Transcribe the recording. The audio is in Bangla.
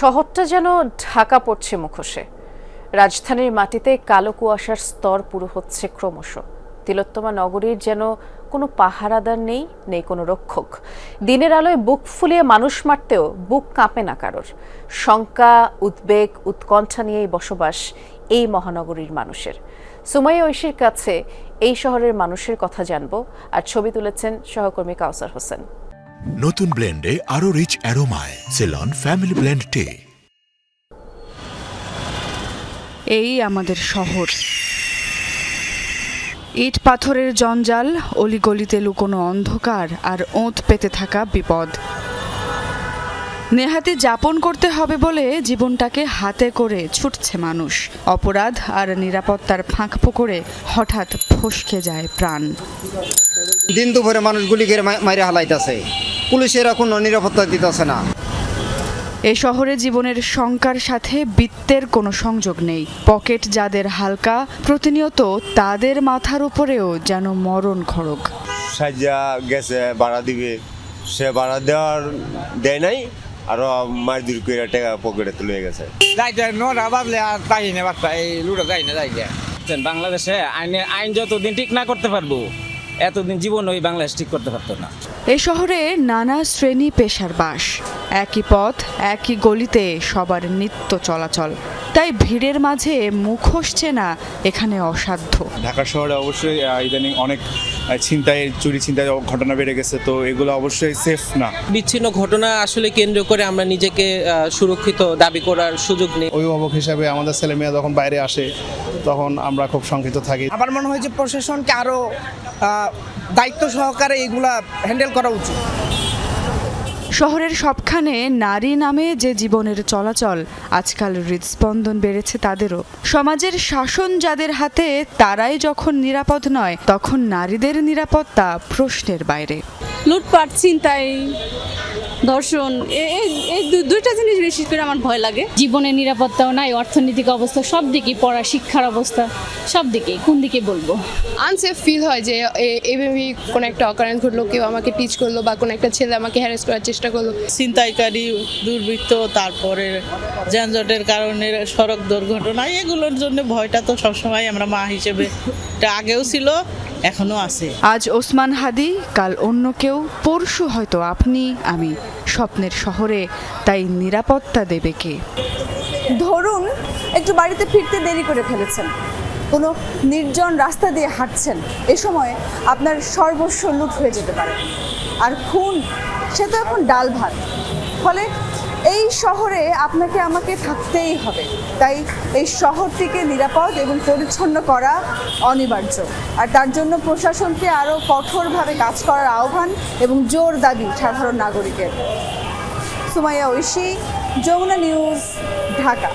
শহরটা যেন ঢাকা পড়ছে মুখোশে। রাজধানীর মাটিতে কালো কুয়াশার স্তর পুরো হচ্ছে ক্রমশ। তিলোত্তমা নগরীর যেন কোনো পাহারাদার নেই নেই কোনো রক্ষক। দিনের আলোয় বুক ফুলিয়ে মানুষ মারতেও বুক কাঁপে না কারোর। শঙ্কা, উদ্বেগ, উৎকণ্ঠা নিয়েই বসবাস এই মহানগরীর মানুষের। সুমাইয়া ঐশীর কাছে এই শহরের মানুষের কথা জানব, আর ছবি তুলেছেন সহকর্মী কাউসার হোসেন। নতুন ব্লেন্ডে আরও রিচ অ্যারোমায় সেলন ফ্যামিলি ব্লেন্ড টে এই আমাদের শহর। ইট পাথরের জঞ্জাল অলিগলিতে লুকোনো অন্ধকার আর ওঁত পেতে থাকা বিপদ। নেহাতি যাপন করতে হবে বলে জীবনটাকে হাতে করে ছুটছে মানুষ। অপরাধ আর নিরাপত্তার ফাঁক পুকুরে হঠাৎ ফসকে যায় প্রাণ। দিন দুপুরে মানুষ গুলি করে মা- মাইরে হালাইতেছে। পুলিশেরা কোনো নিরাপত্তা দিতেছে না। এ শহরে জীবনের শঙ্কার সাথে বৃত্তের কোনো সংযোগ নেই। পকেট যাদের হালকা প্রতিনিয়ত তাদের মাথার উপরেও যেন মরণ খড়গ। সাজা গেছে ভাড়া দিবে। সে ভাড়া দেওয়ার দেয় নাই আরও মাছ দূর করে টাকা পকেটে তুলে গেছে। যাইতে নোটা বাজলে আর তাই না বাচ্চা এই লুটা যাই না যাই বাংলাদেশে আইনে আইন যতদিন ঠিক না করতে পারব এতদিন জীবন ওই বাংলাদেশ ঠিক করতে পারতো না। এই শহরে নানা শ্রেণি পেশার বাস। একই পথ একই গলিতে সবার নিত্য চলাচল। তাই ভিড়ের মাঝে মুখোশ না এখানে অসাধ্য। ঢাকা শহরে অবশ্যই ইদানিং অনেক ছিনতাই চুরি ছিনতাই ঘটনা বেড়ে গেছে তো এগুলো অবশ্যই সেফ না। বিচ্ছিন্ন ঘটনা আসলে কেন্দ্র করে আমরা নিজেকে আহ, সুরক্ষিত দাবি করার সুযোগ নেই। অভিভাবক হিসাবে আমাদের ছেলে মেয়ে যখন বাইরে আসে তখন আমরা খুব শঙ্কিত থাকি। আমার মনে হয় যে প্রশাসনকে আরও দায়িত্ব সহকারে এগুলা হ্যান্ডেল করা উচিত। শহরের সবখানে নারী নামে যে জীবনের চলাচল আজকাল হৃদস্পন্দন বেড়েছে তাদেরও। সমাজের শাসন যাদের হাতে, তারাই যখন নিরাপদ নয়, তখন নারীদের নিরাপত্তা প্রশ্নের বাইরে। লুটপাট ছিনতাই ধর্ষণ এ- এই- এই দু- দুইটা জিনিস বিশেষ করে আমার ভয় লাগে। জীবনের নিরাপত্তাও নাই অর্থনৈতিক অবস্থা সব দিকেই পড়া শিক্ষার অবস্থা সব দিকেই। কোন দিকে বলব? আনসেফ ফিল হয় যে এ- এইভাবে কোনো একটা অকারেন্স ঘটলো কেউ আমাকে টিচ করল বা কোনো একটা ছেলে আমাকে হ্যারেস করার চেষ্টা করল। ছিনতাইকারী দুর্বৃত্ত তারপরে যানজটের কারণে সড়ক দুর্ঘটনা এগুলোর জন্য ভয়টা তো সবসময় আমরা মা হিসেবে। এটা আগেও ছিল এখনও আছে। আজ ওসমান হাদি কাল অন্য কেউ পরশু হয়তো আপনি আমি স্বপ্নের শহরে তাই নিরাপত্তা দেবে কে? ধরুন একটু বাড়িতে ফিরতে দেরি করে ফেলেছেন। কোনো নির্জন রাস্তা দিয়ে হাঁটছেন এ সময় আপনার সর্বস্ব লুট হয়ে যেতে পারে। আর খুন সে তো এখন ডাল ভাত। ফলে শহরে আপনাকে, আমাকে থাকতেই হবে। তাই এই শহরটিকে নিরাপদ এবং পরিচ্ছন্ন করা অনিবার্য। আর তার জন্য প্রশাসনকে আরও কঠোরভাবে কাজ করার আহ্বান এবং জোর দাবি সাধারণ নাগরিকের। সুমাইয়া ঐশী, যমুনা নিউজ, ঢাকা।